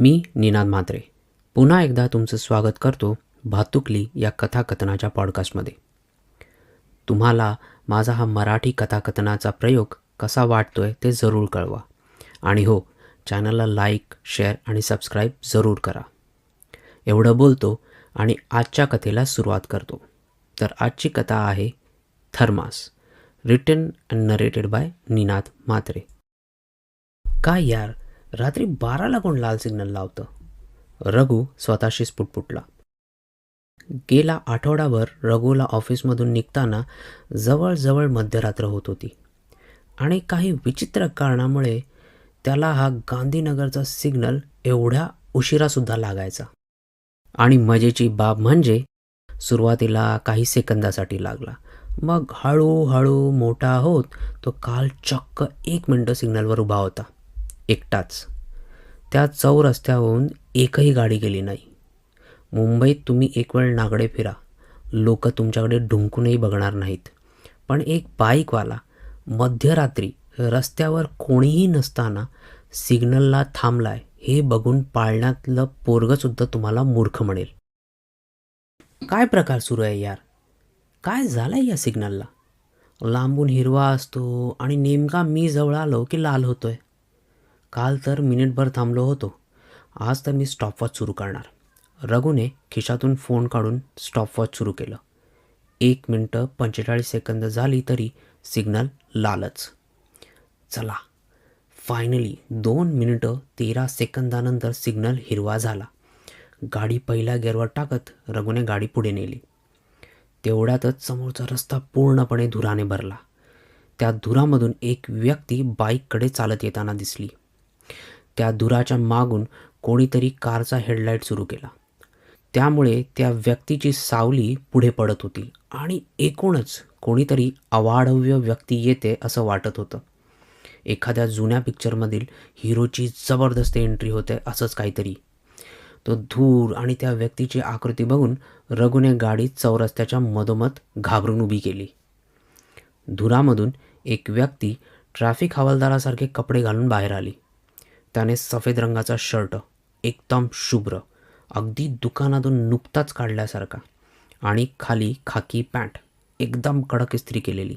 मी निनाद म्हात्रे. पुन्हा एकदा तुमचं स्वागत करतो भातुकली या कथाकथनाच्या पॉडकास्टमध्ये तुम्हाला माझा हा मराठी कथाकथनाचा प्रयोग कसा वाटतो आहे ते जरूर कळवा. आणि हो चॅनलला लाईक शेअर आणि सबस्क्राईब जरूर करा. एवढं बोलतो आणि आजच्या कथेला सुरुवात करतो. तर आजची कथा आहे thermos written and narrated by Ninad Mhatre. काय यार रात्री बाराला कोण लाल सिग्नल लावतं? रघु स्वतःशीच पुटपुटला. गेला आठवडाभर रघुला ऑफिसमधून निघताना जवळजवळ मध्यरात्र होत होती. आणि काही विचित्र कारणामुळे त्याला हा गांधीनगरचा सिग्नल एवढ्या उशिरासुद्धा लागायचा. आणि मजेची बाब म्हणजे सुरुवातीला काही सेकंदासाठी लागला. मग हळूहळू मोठा होत तो काल चक्क एक मिनटं सिग्नलवर उभा होता. एकटाच. त्या चौरस्त्याहून एकही गाडी गेली नाही. मुंबईत तुम्ही एक वेळ नागडे फिरा. लोक तुमच्याकडे ढुंकूनही बघणार नाहीत. पण एक बाईकवाला मध्यरात्री रस्त्यावर कोणीही नसताना सिग्नलला थांबलाय हे बघून पाळण्यातलं पोरगंसुद्धा तुम्हाला मूर्ख म्हणेल. काय प्रकार सुरू आहे यार? काय झालंय या सिग्नलला? लांबून हिरवा असतो आणि नेमका मी जवळ आलो की लाल होतोय? काल तर मिनिटभर थांबलो होतो. आज तर मी स्टॉपवॉच सुरू करणार. रघुने खिशातून फोन काढून स्टॉपवॉच सुरू केलं. एक मिनटं पंचेचाळीस सेकंद झाली तरी सिग्नल लालच. चला. फायनली दोन मिनिटं तेरा सेकंदानंतर सिग्नल हिरवा झाला. गाडी पहिल्या गेअरवर टाकत रघुने गाडी पुढे नेली. तेवढ्यातच समोरचा रस्ता पूर्णपणे धुराने भरला. त्या धुरामधून एक व्यक्ती बाईककडे चालत येताना दिसली. त्या धुराच्या मागून कोणीतरी कारचा हेडलाईट सुरू केला. त्यामुळे त्या व्यक्तीची सावली पुढे पडत होती आणि एकूणच कोणीतरी अवाढव्य व्यक्ती येते असं वाटत होतं. एखाद्या जुन्या पिक्चरमधील हिरोची जबरदस्त एंट्री होते असंच काहीतरी. तो धूर आणि त्या व्यक्तीची आकृती बघून रघुने गाडी चौरस्त्याच्या मधोमध घाबरून उभी केली. धुरामधून एक व्यक्ती ट्रॅफिक हवालदारासारखे कपडे घालून बाहेर आली. त्याने सफेद रंगाचा शर्ट एकदम शुभ्र अगदी दुकानातून नुकताच काढल्यासारखा आणि खाली खाकी पॅन्ट एकदम कडक इस्त्री केलेली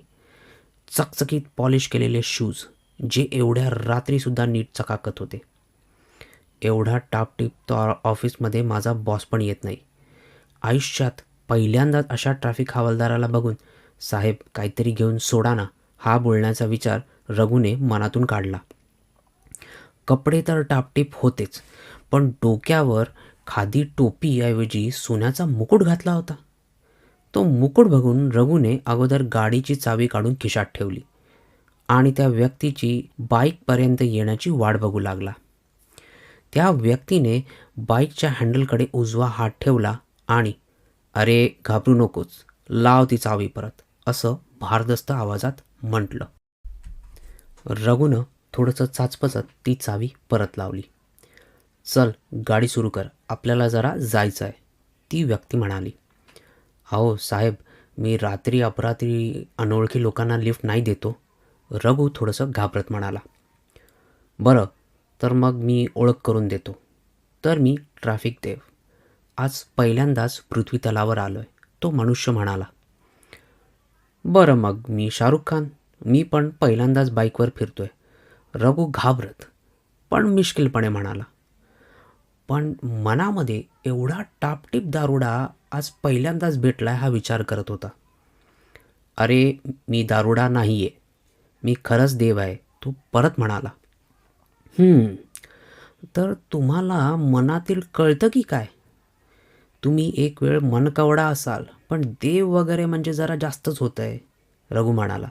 चकचकीत पॉलिश केलेले शूज जे एवढ्या रात्रीसुद्धा नीट चकाकत होते. एवढा टापटीप तो ऑफिसमध्ये माझा बॉस पण येत नाही. आयुष्यात पहिल्यांदाच अशा ट्रॅफिक हवालदाराला बघून साहेब काहीतरी घेऊन सोडा ना हा बोलण्याचा विचार रघुने मनातून काढला. कपडे तर टापटीप होतेच पण डोक्यावर खादी टोपीऐवजी सोन्याचा मुकुट घातला होता. तो मुकुट बघून रघुने अगोदर गाडीची चावी काढून खिशात ठेवली आणि त्या व्यक्तीची बाईकपर्यंत येण्याची वाट बघू लागला. त्या व्यक्तीने बाईकच्या हँडलकडे उजवा हात ठेवला आणि अरे घाबरू नकोच लाव ती चावी परत असं भारदस्त आवाजात म्हटलं. रघुनं थोडंसं चाचपचत ती चावी परत लावली. चल गाडी सुरू कर. आपल्याला जरा जायचं आहे. ती व्यक्ती म्हणाली. अहो साहेब मी रात्री अपरात्री अनोळखी लोकांना लिफ्ट नाही देतो. रघु थोडंसं घाबरत म्हणाला. बरं तर मग मी ओळख करून देतो. तर मी ट्रॅफिक देव. आज पहिल्यांदाच पृथ्वी तलावर आलो आहे तो मनुष्य म्हणाला. बरं मग मी शाहरुख खान. मी पण पहिल्यांदाच बाईकवर फिरतो आहे रघु घाबरत. पण मिश्किलपणे म्हणाला पण मनामध्ये एवढा टापटीप दारुडा आज पहिल्यांदाच भेटलाय हा विचार करत होता. अरे मी दारुडा नाही आहे मी खरंच देव आहे. तो परत म्हणाला तर तुम्हाला मनातील कळतं की काय? तुम्ही एक वेळ मनकवडा असाल पण देव वगैरे म्हणजे जरा जास्तच होतं आहे रघु म्हणाला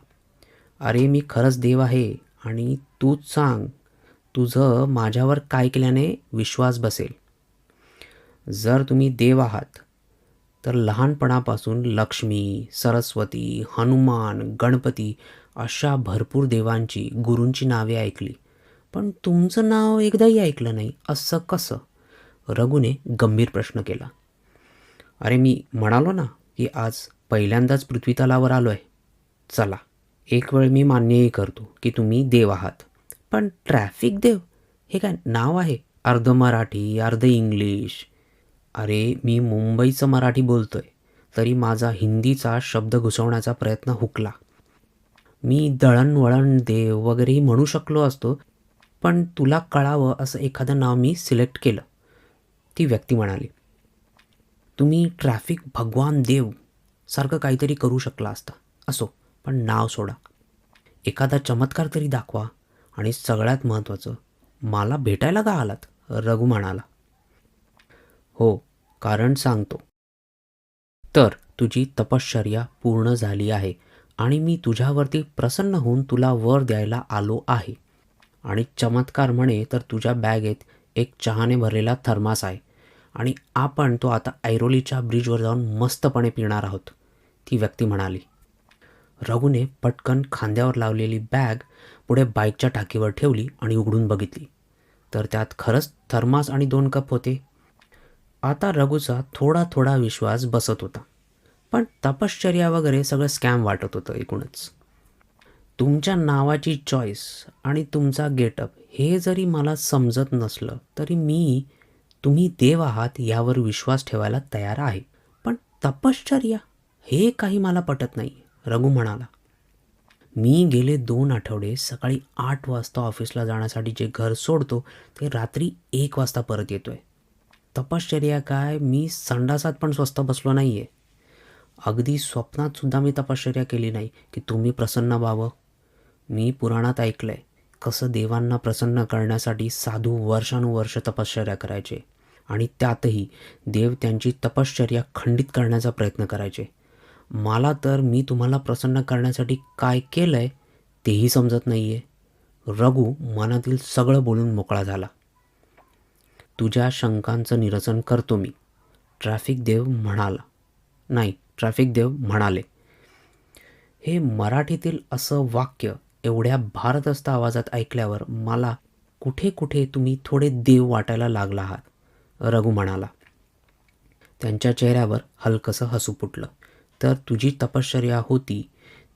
अरे मी खरंच देव आहे. आणि तूच सांग तुझं माझ्यावर काय केल्याने विश्वास बसेल. जर तुम्ही देव आहात तर लहानपणापासून लक्ष्मी सरस्वती हनुमान गणपती अशा भरपूर देवांची गुरूंची नावे ऐकली. पण तुमचं नाव एकदाही ऐकलं नाही असं कसं? रघुने गंभीर प्रश्न केला. अरे मी म्हणालो ना की आज पहिल्यांदाच पृथ्वीतलावर आलो आहे चला. एक वेळ मी मान्यही करतो की तुम्ही देव आहात. पण ट्रॅफिक देव हे काय नाव आहे? अर्ध मराठी अर्ध इंग्लिश. अरे मी मुंबईचं मराठी बोलतोय तरी माझा हिंदीचा शब्द घुसवण्याचा प्रयत्न हुकला. मी दळणवळण देव वगैरेही म्हणू शकलो असतो पण तुला कळावं असं एखादं नाव मी सिलेक्ट केलं. ती व्यक्ती म्हणाली तुम्ही ट्रॅफिक भगवान देव सारखं काहीतरी करू शकला असता असो. पण नाव सोडा. एखादा चमत्कार तरी दाखवा आणि सगळ्यात महत्त्वाचं मला भेटायला का आलात? रघु म्हणाला. हो कारण सांगतो. तर तुझी तपश्चर्या पूर्ण झाली आहे आणि मी तुझ्यावरती प्रसन्न होऊन तुला वर द्यायला आलो आहे. आणि चमत्कार म्हणे तर तुझ्या बॅगेत एक चहाने भरलेला थर्मास आहे आणि आपण तो आता ऐरोलीच्या ब्रिजवर जाऊन मस्तपणे पिणार आहोत ती व्यक्ती म्हणाली. रघूने पटकन खांद्यावर लावलेली बॅग पुढे बाईकच्या टाकीवर ठेवली आणि उघडून बघितली. तर त्यात खरंच थर्मास आणि दोन कप होते. आता रघूचा थोडा थोडा विश्वास बसत होता. पण तपश्चर्या वगैरे सगळं स्कॅम वाटत होतं एकूणच. तुमच्या नावाची चॉईस आणि तुमचा गेटअप हे जरी मला समजत नसलं तरी मी तुम्ही देव आहात यावर विश्वास ठेवायला तयार आहे. पण तपश्चर्या हे काही मला पटत नाही. रघु म्हणाला मी गेले दोन आठवडे सकाळी आठ वाजता ऑफिसला जाण्यासाठी जे घर सोडतो ते रात्री एक वाजता परत येतोय. तपश्चर्या काय मी संडासात पण स्वस्त बसलो नाही आहे अगदी स्वप्नातसुद्धा मी तपश्चर्या केली नाही की तुम्ही प्रसन्न व्हावं. मी पुराणात ऐकलं आहे कसं देवांना प्रसन्न करण्यासाठी साधू वर्षानुवर्ष तपश्चर्या करायचे आणि त्यातही देव त्यांची तपश्चर्या खंडित करण्याचा प्रयत्न करायचे. मला तर मी तुम्हाला प्रसन्न करण्यासाठी काय केलं आहे तेही समजत नाही आहे रघु मनातील सगळं बोलून मोकळा झाला. तुझ्या शंकांचं निरसन करतो मी ट्रॅफिक देव म्हणाला. नाही ट्रॅफिक देव म्हणाले. हे मराठीतील असं वाक्य एवढ्या भारदस्त आवाजात ऐकल्यावर मला कुठे कुठे तुम्ही थोडे देव वाटायला लागला आहात रघु म्हणाला. त्यांच्या चेहऱ्यावर हलकंसं हसू फुटलं. तर तुझी तपश्चर्या होती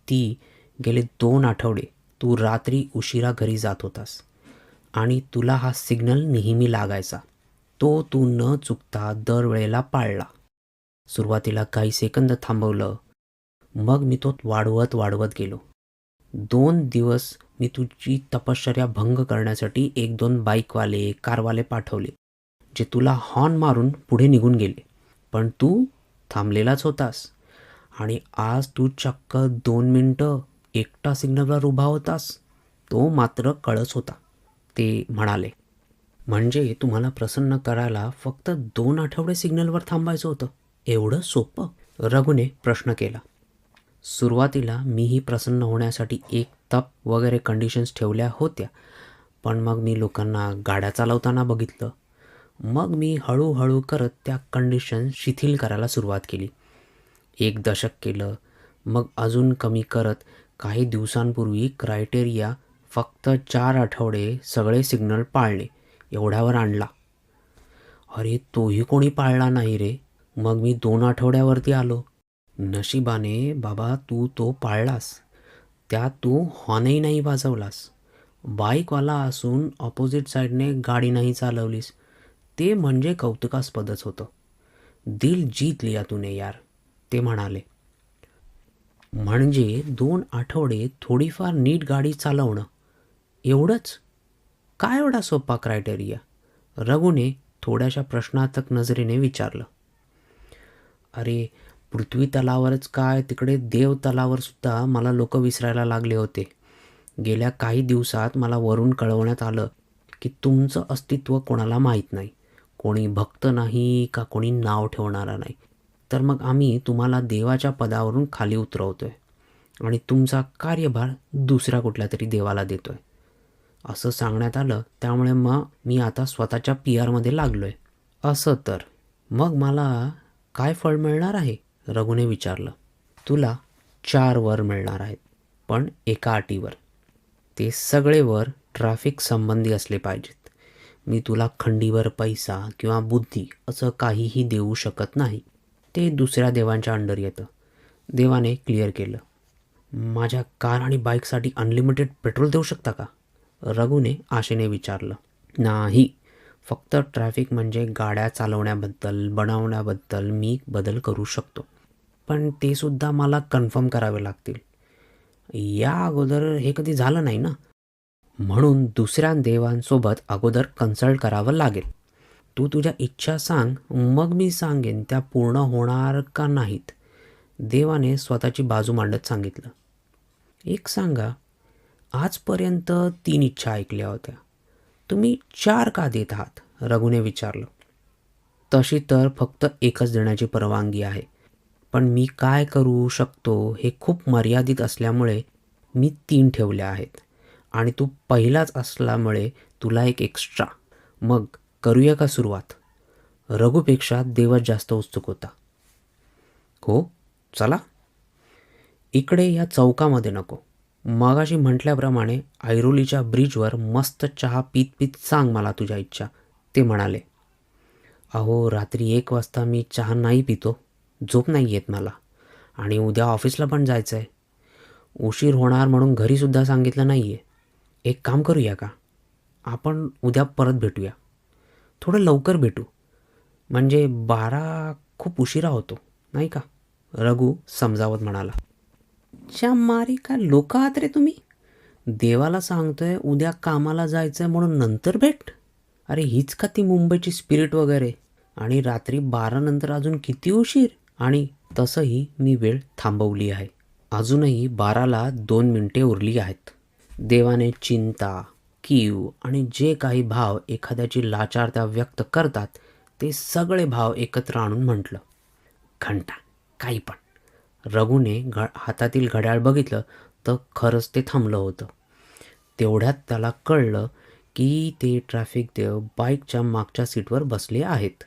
ती गेले दोन आठवडे. तू रात्री उशिरा घरी जात होतास आणि तुला हा सिग्नल नेहमी लागायचा. तो तू न चुकता दरवेळेला पाळला. सुरुवातीला काही सेकंद थांबवलं. मग मी तो वाढवत वाढवत गेलो. दोन दिवस मी तुझी तपश्चर्या भंग करण्यासाठी एक दोन बाईकवाले कारवाले पाठवले जे तुला हॉर्न मारून पुढे निघून गेले. पण तू थांबलेलाच होतास. आणि आज तू चक्क दोन मिनटं एकटा सिग्नलवर उभा होतास. तो मात्र कळस होता. ते म्हणाले म्हणजे तुम्हाला प्रसन्न करायला फक्त दोन आठवडे सिग्नलवर थांबायचं होतं? एवढं सोपं? रघुने प्रश्न केला. सुरुवातीला मीही प्रसन्न होण्यासाठी एक तप वगैरे कंडिशन्स ठेवल्या होत्या पण मग मी लोकांना गाड्या चालवताना बघितलं. मग मी हळूहळू करत त्या कंडिशन शिथिल करायला सुरुवात केली. एक दशक केलं. मग अजून कमी करत काही दिवसांपूर्वी क्रायटेरिया फक्त चार आठवडे सगळे सिग्नल पाळणे एवढ्यावर आणला. अरे तोही कोणी पाळला नाही रे. मग मी दोन आठवड्यावरती आलो. नशिबाने बाबा तू तो पाळलास. त्यात तू हॉर्नही नाही वाजवलास. बाईकवाला असून ऑपोजिट साईडने गाडी नाही चालवलीस. ते म्हणजे कौतुकास्पदच होतं. दिल जीत लिया तूने यार. ते म्हणाले म्हणजे दोन आठवडे थोडीफार नीट गाडी चालवणं एवढंच? काय एवढा सोपा क्रायटेरिया रघुने थोड्याशा प्रश्नार्थक नजरेने विचारलं अरे पृथ्वी तलावरच काय तिकडे देव तलावर सुद्धा मला लोक विसरायला लागले होते. गेल्या काही दिवसात मला वरून कळवण्यात आलं की तुमचं अस्तित्व कोणाला माहीत नाही. कोणी भक्त नाही का कोणी नाव ठेवणारा नाही. तर मग आम्ही तुम्हाला देवाच्या पदावरून खाली उतरवतोय आणि तुमचा कार्यभार दुसऱ्या कुठल्या तरी देवाला देतोय. असं सांगण्यात आलं त्यामुळे मग मी आता स्वतःच्या पी आरमध्ये लागलो आहे असं तर. मग मला काय फळ मिळणार आहे? रघुने विचारलं. तुला चार वर मिळणार आहेत पण एका अटीवर. ते सगळे वर ट्रॅफिक संबंधी असले पाहिजेत. मी तुला खंडीवर पैसा किंवा बुद्धी असं काहीही देऊ शकत नाही. ते दुसऱ्या देवांच्या अंडर येतं. देवाने क्लिअर केलं. माझ्या कार आणि बाईकसाठी अनलिमिटेड पेट्रोल देऊ शकता का? रघुने आशेने विचारलं. नाही. फक्त ट्रॅफिक म्हणजे गाड्या चालवण्याबद्दल बनवण्याबद्दल मी बदल करू शकतो. पण ते सुद्धा मला कन्फर्म करावे लागतील. या अगोदर हे कधी झालं नाही ना? म्हणून दुसऱ्या देवांसोबत अगोदर कन्सल्ट करावं लागेल. तू तुझ्या इच्छा सांग मग मी सांगेन त्या पूर्ण होणार का नाहीत? देवाने स्वतःची बाजू मांडत सांगितलं. एक सांगा आजपर्यंत तीन इच्छा ऐकल्या होत्या. तुम्ही चार का देत आहात? रघुने विचारलं. तशी तर फक्त एकच देण्याची परवानगी आहे. पण मी काय करू शकतो हे खूप मर्यादित असल्यामुळे मी तीन ठेवल्या आहेत. आणि तू पहिलाच असल्यामुळे तुला एक एक्स्ट्रा मग करूया का सुरुवात? रघुपेक्षा देवच जास्त उत्सुक होता. हो चला. इकडे या चौकामध्ये नको. मगाशी म्हटल्याप्रमाणे ऐरोलीच्या ब्रिजवर मस्त चहा पीत पीत सांग मला तुझ्या इच्छा ते म्हणाले. अहो रात्री एक वाजता मी चहा नाही पितो झोप नाही येत मला. आणि उद्या ऑफिसला पण जायचं आहे उशीर होणार म्हणून घरीसुद्धा सांगितलं नाही आहे एक काम करूया का? आपण उद्या परत भेटूया. थोडं लवकर भेटू. म्हणजे बारा खूप उशिरा होतो नाही का? रघु समजावत म्हणाला. च्या मारी का लोक आहात रे तुम्ही? देवाला सांगतोय उद्या कामाला जायचं आहे म्हणून नंतर भेट? अरे हीच का ती मुंबईची स्पिरिट वगैरे? आणि रात्री बारा नंतर अजून किती उशीर? आणि तसंही मी वेळ थांबवली आहे. अजूनही बाराला दोन मिनिटे उरली आहेत. देवाने चिंता कीव आणि जे काही भाव एखाद्याची लाचारता व्यक्त करतात ते सगळे भाव एकत्र आणून म्हटलं घंटा काही पण. रघुने घ हातातील घड्याळ बघितलं तर खरंच ते थांबलं होतं. तेवढ्यात त्याला कळलं की ते ट्रॅफिक देव बाईकच्या मागच्या सीटवर बसले आहेत.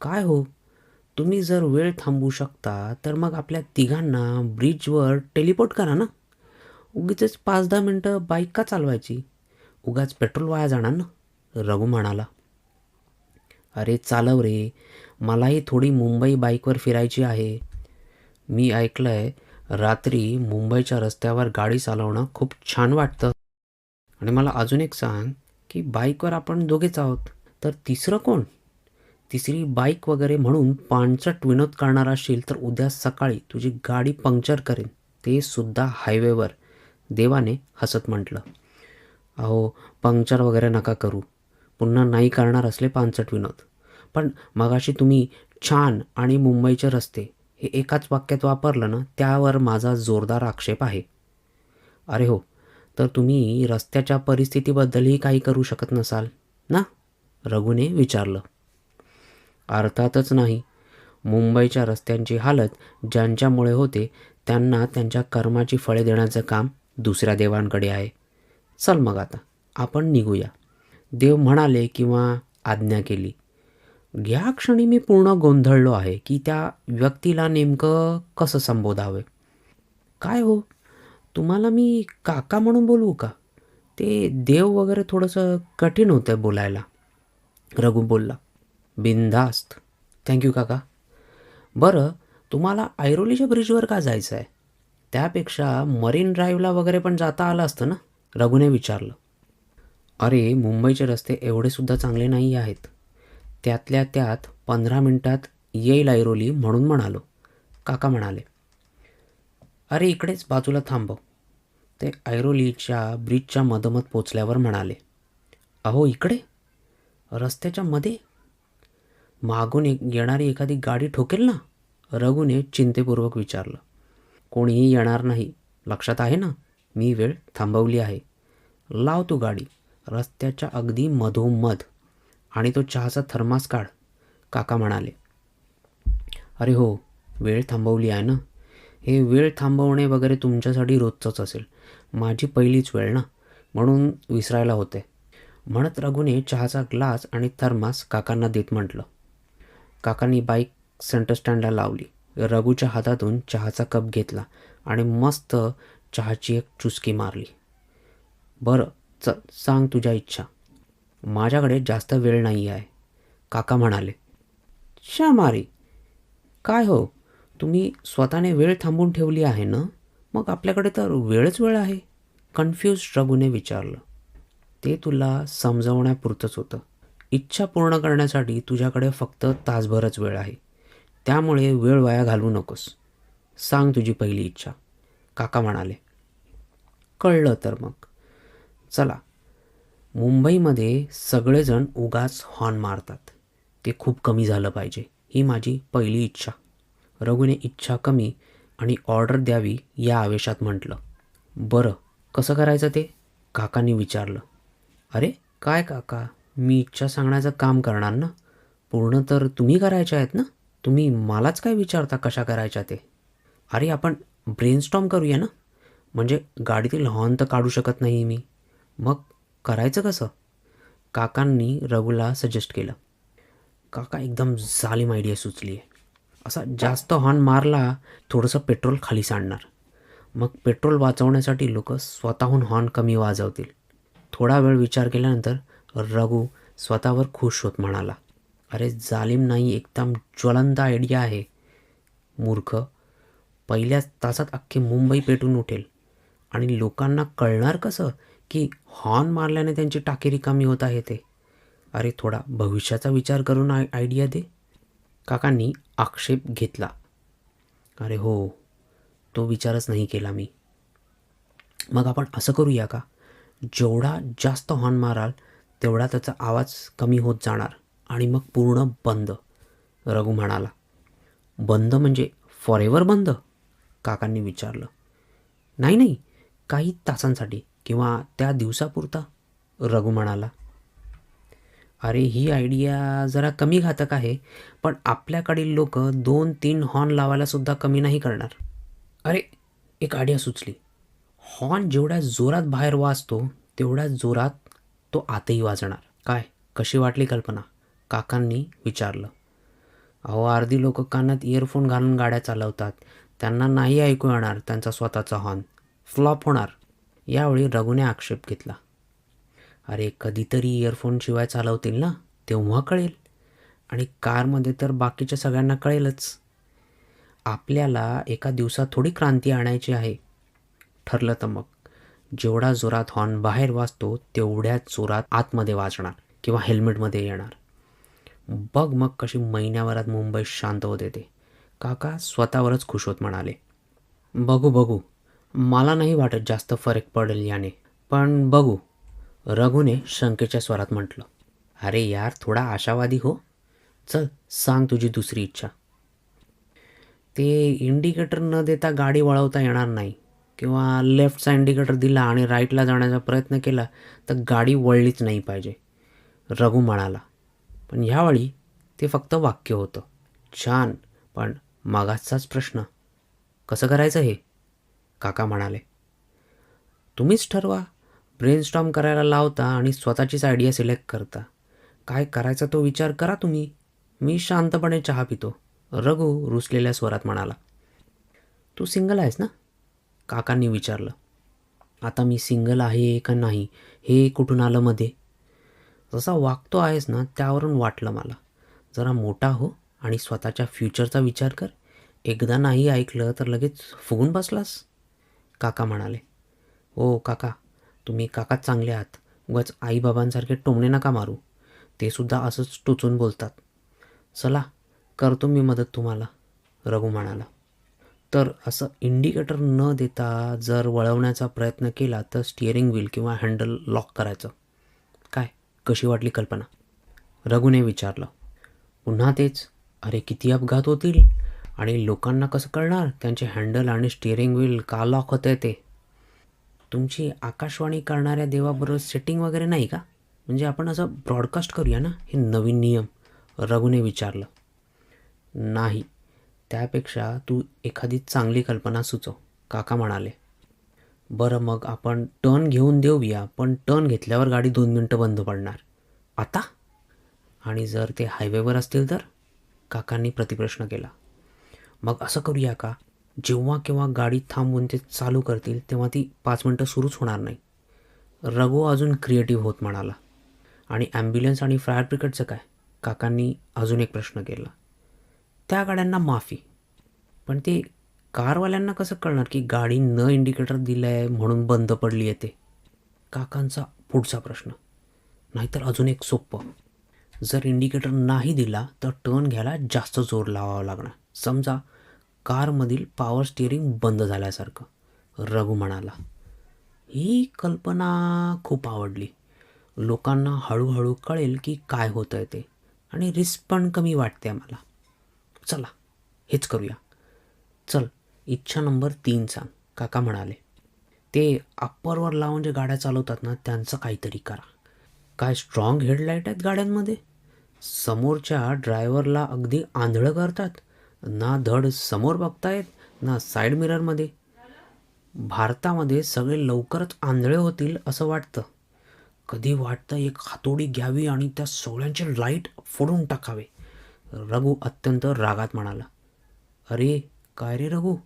काय हो? तुम्ही जर वेळ थांबू शकता तर मग आपल्या तिघांना ब्रिजवर टेलिपोर्ट करा ना. उगीच पाच दहा मिनटं बाईक का चालवायची? उगाच पेट्रोल वाया जाणार ना? रघु म्हणाला. अरे चालव रे मलाही थोडी मुंबई बाईकवर फिरायची आहे. मी ऐकलं आहे रात्री मुंबईच्या रस्त्यावर गाडी चालवणं खूप छान वाटतं. आणि मला अजून एक सांग की बाईकवर आपण दोघेच आहोत तर तिसरं कोण? तिसरी बाईक वगैरे म्हणून पाणचट विनोद करणार असशील तर उद्या सकाळी तुझी गाडी पंक्चर करेन. ते सुद्धा हायवेवर. देवाने हसत म्हटलं अहो पंक्चर वगैरे नका करू. पुन्हा नाही करणार असले पानसट विनोद. पण मगाशी तुम्ही छान आणि मुंबईचे रस्ते हे एकाच वाक्यात वापरलं ना त्यावर माझा जोरदार आक्षेप आहे. अरे हो तर तुम्ही रस्त्याच्या परिस्थितीबद्दलही काही करू शकत नसाल ना? रघुने विचारलं. अर्थातच नाही. मुंबईच्या रस्त्यांची हालत ज्यांच्यामुळे होते त्यांना त्यांच्या कर्माची फळे देण्याचं काम दुसऱ्या देवांकडे आहे. चल मग आता आपण निघूया. देव म्हणाले किंवा आज्ञा केली या क्षणी मी पूर्ण गोंधळलो आहे की त्या व्यक्तीला नेमकं कसं संबोधावे? काय हो? तुम्हाला मी काका म्हणून बोलवू का? ते देव वगैरे थोडंसं कठीण होतं आहे बोलायला. रघु बोलला बिनधास्त. थँक्यू काका. बरं तुम्हाला ऐरोलीच्या ब्रिजवर का जायचं आहे त्यापेक्षा मरीन ड्राईव्हला वगैरे पण जाता आलं असतं ना? रघुने विचारलं. अरे मुंबईचे रस्ते एवढेसुद्धा चांगले नाही आहेत. त्यातल्या त्यात पंधरा मिनटात येईल ऐरोली म्हणून म्हणालो. काका म्हणाले अरे इकडेच बाजूला थांबव ते ऐरोलीच्या ब्रिजच्या मधोमध पोचल्यावर म्हणाले अहो इकडे? रस्त्याच्या मध्ये? मागून एक येणारी एखादी गाडी ठोकेल ना? रघुने चिंतेपूर्वक विचारलं. कोणीही येणार नाही. लक्षात आहे ना? मी वेळ थांबवली आहे. लाव तू गाडी. रस्त्याच्या अगदी मधोमध. आणि तो चहाचा थर्मास काढ काका म्हणाले. अरे हो वेळ थांबवली आहे ना? हे वेळ थांबवणे वगैरे तुमच्यासाठी रोजचंच असेल. माझी पहिलीच वेळ ना? म्हणून विसरायला होते. म्हणत रघुने चहाचा ग्लास आणि थर्मास काकांना देत म्हटलं. काकांनी बाईक सेंटर स्टँडला लावली. रघूच्या हातातून चहाचा कप घेतला आणि मस्त चहाची एक चुसकी मारली. बरं च सांग तुझ्या इच्छा. माझ्याकडे जास्त वेळ नाही आहे. काका म्हणाले शा मारी काय हो? तुम्ही स्वतःने वेळ थांबून ठेवली आहे ना? मग आपल्याकडे तर वेळच वेळ आहे. कन्फ्यूज रघूने विचारलं. ते तुला समजवण्यापुरतंच होतं. इच्छा पूर्ण करण्यासाठी तुझ्याकडे फक्त तासभरच वेळ आहे. त्यामुळे वेळ वाया घालवू नकोस. सांग तुझी पहिली इच्छा. काका म्हणाले कळलं तर मग. चला. मुंबईमध्ये सगळेजण उगाच हॉर्न मारतात. ते खूप कमी झालं पाहिजे. ही माझी पहिली इच्छा. रघुने इच्छा कमी आणि ऑर्डर द्यावी या आवेशात म्हटलं. बरं कसं करायचं ते? काकांनी विचारलं. अरे काय काका? मी इच्छा सांगण्याचं काम करणार ना? पूर्ण तर तुम्ही करायच्या आहेत ना? तुम्ही मलाच काय विचारता कशा करायच्या ते? अरे आपण ब्रेनस्टॉम करूया ना. म्हणजे गाडीतील हॉर्न तर काढू शकत नाही मी. मग करायचं कसं? काकांनी रघुला सजेस्ट केलं. काका एकदम जालीम आयडिया सुचली आहे असा जास्त हॉर्न मारला थोडंसं पेट्रोल खाली सांडणार. मग पेट्रोल वाचवण्यासाठी लोक स्वतःहून हॉर्न कमी वाजवतील. थोडा वेळ विचार केल्यानंतर रघु स्वतःवर खुश होत म्हणाला. अरे जालिम नाही एकदम ज्वलंत आयडिया आहे. मूर्ख. पहिल्याच तासात अख्खी मुंबई पेटून उठेल. आणि लोकांना कळणार कसं की हॉर्न मारल्याने त्यांची टाकी रिकामी होत आहे ते? अरे थोडा भविष्याचा विचार करून आय आयडिया दे. काकांनी आक्षेप घेतला. अरे हो तो विचारच नाही केला मी. मग आपण असं करूया का? जेवढा जास्त हॉर्न माराल तेवढा त्याचा आवाज कमी होत जाणार. आणि मग पूर्ण बंद. रघु म्हणाला बंद म्हणजे फॉरेवर बंद? काकांनी विचारलं. नाही नाही काही तासांसाठी किंवा त्या दिवसापुरता. रघु म्हणाला अरे ही आयडिया जरा कमी घातक आहे पण आपल्याकडील लोक दोन तीन हॉर्न लावायला सुद्धा कमी नाही करणार. अरे एक आयडिया सुचली. हॉर्न जेवढ्या जोरात बाहेर वाजतो तेवढ्या जोरात तो आतही वाजणार. काय कशी वाटली कल्पना? काकांनी विचारलं. अहो अर्धी लोक कानात इयरफोन घालून गाड्या चालवतात. त्यांना नाही ऐकू येणार त्यांचा स्वतःचा हॉर्न फ्लॉप होणार. यावेळी रघुने आक्षेप घेतला. अरे कधीतरी इयरफोनशिवाय चालवतील ना? तेव्हा कळेल. आणि कारमध्ये तर बाकीच्या सगळ्यांना कळेलच. आपल्याला एका दिवसात थोडी क्रांती आणायची आहे. ठरलं तर मग जेवढा जोरात हॉर्न बाहेर वाजतो तेवढ्याच जोरात आतमध्ये वाजणार किंवा हेल्मेटमध्ये येणार. बघ मग कशी महिन्याभरात मुंबई शांत होते ते काका स्वतःवरच खुश होत म्हणाले. बघू बघू. मला नाही वाटत जास्त फरक पडेल याने. पण बघू. रघुने शंकेच्या स्वरात म्हटलं. अरे यार थोडा आशावादी हो. चल सांग तुझी दुसरी इच्छा. ते इंडिकेटर न देता गाडी वळवता येणार नाही. किंवा लेफ्टचा इंडिकेटर दिला आणि राईटला जाण्याचा प्रयत्न केला तर गाडी वळलीच नाही पाहिजे. रघु म्हणाला. पण ह्यावेळी ते फक्त वाक्य होतं. छान पण मागासचाच प्रश्न. कसं करायचं हे? काका म्हणाले. तुम्हीच ठरवा. ब्रेनस्टॉम करायला लावता आणि स्वतःचीच आयडिया सिलेक्ट करता. काय करायचा तो विचार करा तुम्ही. मी शांतपणे चहा पितो. रघु रुसलेल्या स्वरात म्हणाला. तू सिंगल आहेस ना? काकांनी विचारलं. आता मी सिंगल आहे का नाही हे कुठून आलं मध्ये? जसा वागतो आहेस ना त्यावरून वाटलं मला. जरा मोठा हो आणि स्वतःच्या फ्युचरचा विचार कर. एकदा नाही ऐकलं तर लगेच फुगून बसलास? काका म्हणाले. हो काका तुम्ही काका चांगले आहात. उगाच आईबाबांसारखे टोमणे नका मारू. ते सुद्धा असंच टोचून बोलतात. चला करतो मी मदत तुम्हाला रघु म्हणाला. तर असं इंडिकेटर न देता जर वळवण्याचा प्रयत्न केला तर स्टिअरिंग व्हील किंवा हँडल लॉक करायचं. कशी वाटली कल्पना? रघुने विचारलं. पुन्हा तेच अरे किती अपघात होतील? आणि लोकांना कसं कळणार? त्यांचे हँडल आणि स्टिअरिंग व्हील का लॉक होतं ते? तुमची आकाशवाणी करणाऱ्या देवाबरोबर सेटिंग वगैरे नाही का? म्हणजे आपण असं ब्रॉडकास्ट करूया ना? हे नवीन नियम रघुने विचारलं. नाही. त्यापेक्षा तू एखादी चांगली कल्पना सुचव. काका म्हणाले. बरं मग आपण टर्न घेऊन देऊया पण टर्न घेतल्यावर गाडी दोन मिनटं बंद पडणार. आता? आणि जर ते हायवेवर असतील तर? काकांनी प्रतिप्रश्न केला. मग असं करूया का? जेव्हा केव्हा गाडी थांबवून ते चालू करतील तेव्हा ती पाच मिनटं सुरूच होणार नाही. रघु अजून क्रिएटिव्ह होत म्हणाला. आणि ॲम्ब्युलन्स आणि फायर ब्रिगेडचं काय? काकांनी अजून एक प्रश्न केला. त्या गाड्यांना माफी. पण ते कारवाल्यांना कसं कळणार की गाडी न इंडिकेटर दिलं आहे म्हणून बंद पडली आहे ते? काकांचा पुढचा प्रश्न. नाहीतर अजून एक सोपं जर इंडिकेटर नाही दिला तर टर्न घ्यायला जास्त जोर लावावा लागणार. समजा कारमधील पॉवर स्टिअरिंग बंद झाल्यासारखं. रघु म्हणाला ही कल्पना खूप आवडली. लोकांना हळूहळू कळेल की काय होतं आहे ते आणि रिस्क पण कमी वाटते आम्हाला. चला हेच करूया. चल इच्छा नंबर तीन सांग काका म्हणाले ते अप्परवर लावून जे गाड्या चालवतात ना त्यांचं काहीतरी करा. काय स्ट्रॉंग हेडलाईट आहेत गाड्यांमध्ये? समोरच्या ड्रायव्हरला अगदी आंधळं करतात. ना धड समोर बघतायत ना साईड मिररमध्ये भारतामध्ये सगळे लवकरच आंधळे होतील असं वाटतं. कधी वाटतं एक हातोडी घ्यावी आणि त्या सगळ्यांचे लाइट फोडून टाकावे? रघु अत्यंत रागात म्हणाला अरे काय रे रघु?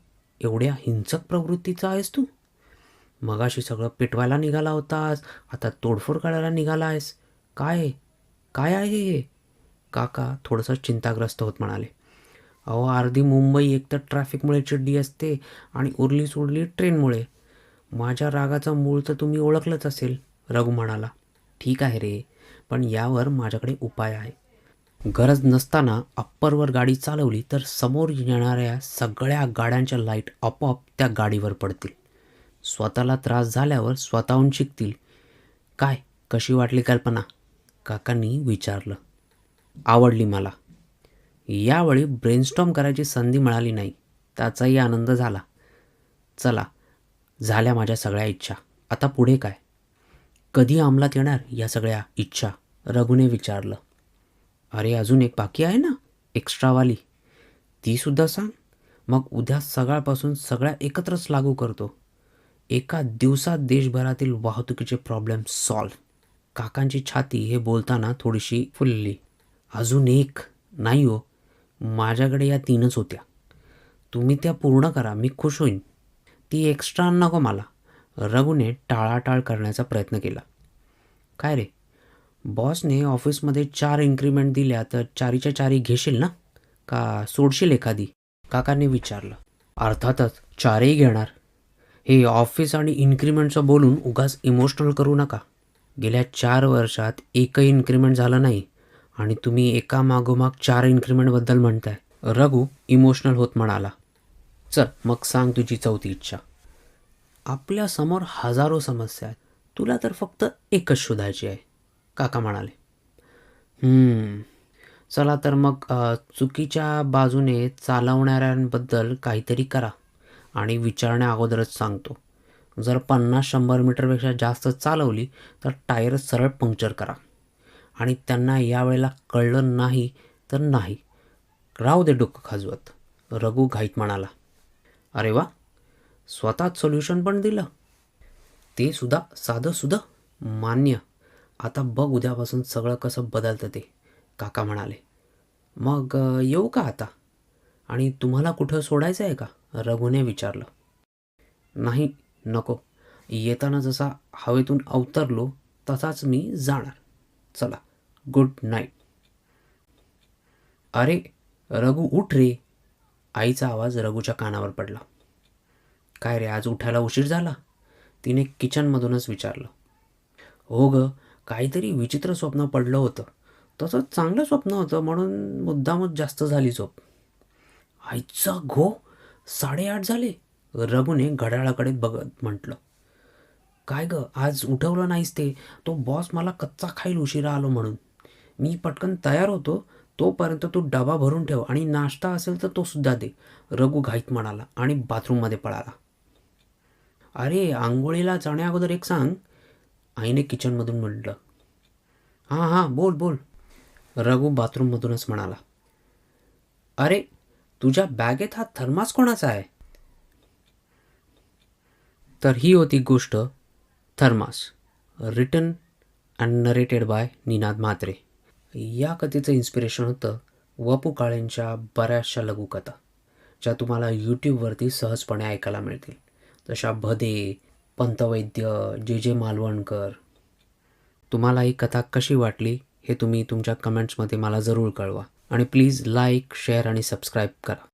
एवढ्या हिंसक प्रवृत्तीचा आहेस तू? मगाशी सगळं पेटवायला निघाला होतास आता तोडफोड करायला निघाला आहेस. काय काय आहे हे? काका थोडंसं चिंताग्रस्त होत म्हणाले. अहो अर्धी मुंबई एकतर ट्रॅफिकमुळे चिड्डी असते आणि उरली सोडली ट्रेनमुळे. माझ्या रागाचं मूळ तर तुम्ही ओळखलंच असेल रघु म्हणाला. ठीक आहे रे पण यावर माझ्याकडे उपाय आहे. गरज नसताना अप्परवर गाडी चालवली तर समोर येणाऱ्या सगळ्या गाड्यांच्या लाइट आपोआप त्या गाडीवर पडतील. स्वतःला त्रास झाल्यावर स्वतःहून शिकतील. काय कशी वाटली कल्पना? काकांनी विचारलं. आवडली मला. यावेळी ब्रेनस्टॉम करायची संधी मिळाली नाही. त्याचाही आनंद झाला. चला झाल्या माझ्या सगळ्या इच्छा. आता पुढे काय? कधी अंमलात येणार या सगळ्या इच्छा? रघुने विचारलं. अरे अजून एक बाकी आहे ना? एक्स्ट्रावाली. तीसुद्धा सांग. मग उद्या सकाळपासून सगळ्या एकत्रच लागू करतो. एका दिवसात देशभरातील वाहतुकीचे प्रॉब्लेम सॉल्व काकांची छाती हे बोलताना थोडीशी फुलली. अजून एक. नाही हो. माझ्याकडे या तीनच होत्या. तुम्ही त्या पूर्ण करा. मी खुश होईन. ती एक्स्ट्रा नको मला. रघुने टाळाटाळ करण्याचा प्रयत्न केला. काय रे? बॉसने ऑफिसमध्ये चार इन्क्रीमेंट दिल्या तर चारीच्या चारी घेशील ना? का सोडशील एखादी? काकांनी विचारलं. अर्थातच चारही घेणार. हे ऑफिस आणि इन्क्रीमेंटचं बोलून उगाच इमोशनल करू नका. गेल्या चार वर्षात एकही इन्क्रीमेंट झालं नाही आणि तुम्ही एका मागोमाग चार इन्क्रीमेंटबद्दल म्हणताय. रघु इमोशनल होत म्हणाला. चल मग सांग तुझी चौथी इच्छा. आपल्यासमोर हजारो समस्या आहेत. तुला तर फक्त एकच शोधायची आहे. काका म्हणाले. चला तर मग चुकीच्या बाजूने चालवणाऱ्यांबद्दल काहीतरी करा आणि विचारण्या अगोदरच सांगतो. जर पन्नास शंभर मीटरपेक्षा जास्त चालवली तर टायर सरळ पंक्चर करा. आणि त्यांना यावेळेला कळलं नाही तर नाही. राहू दे डोकं खाजवत. रघु घाईत म्हणाला. अरे वा! स्वतःच सोल्युशन पण दिलं. ते सुद्धा साधं सुद्धा मान्य. आता बघ उद्यापासून सगळं कसं बदलतं ते काका म्हणाले. मग येऊ का आता? आणि तुम्हाला कुठं सोडायचं आहे का? रघुने विचारलं. नाही नको. येताना जसा हवेतून अवतरलो तसाच मी जाणार. चला गुड नाईट अरे रघु उठ रे. आईचा आवाज रघुच्या कानावर पडला. काय रे आज उठायला उशीर झाला? तिने किचनमधूनच विचारलं. हो ग काहीतरी विचित्र स्वप्न पडलं होतं. तसं चांगलं स्वप्न होतं म्हणून मुद्दामच जास्त झाली झोप. आईचा घो साडेआठ झाले रघुने घड्याळाकडे बघत म्हटलं. काय ग आज उठवलं नाहीस ते तो बॉस मला कच्चा खाईल उशिरा आलो म्हणून. मी पटकन तयार होतो तोपर्यंत तू डबा भरून ठेव आणि नाश्ता असेल तर तो सुद्धा दे रघु घाईत म्हणाला आणि बाथरूममध्ये पळाला. अरे आंघोळीला जाण्या अगोदर एक सांग आईने किचनमधून म्हटलं हां हां बोल बोल. रघु बाथरूममधूनच म्हणाला अरे तुझ्या बॅगेत हा थर्मास कोणाचा आहे? तर ही होती गोष्ट thermos written and narrated by Ninad Mhatre. या कथेचं इन्स्पिरेशन होतं वपू काळेंच्या बऱ्याचशा लघुकथा ज्या तुम्हाला यूट्यूबवरती सहजपणे ऐकायला मिळतील. जशा भदे पंतवैद्य जे जे मालवणकर तुम्हाला ही कथा कशी वाटली हे तुम्ही तुमच्या कमेंट्समध्ये मला जरूर कळवा. आणि प्लीज लाईक शेअर आणि सबस्क्राईब करा.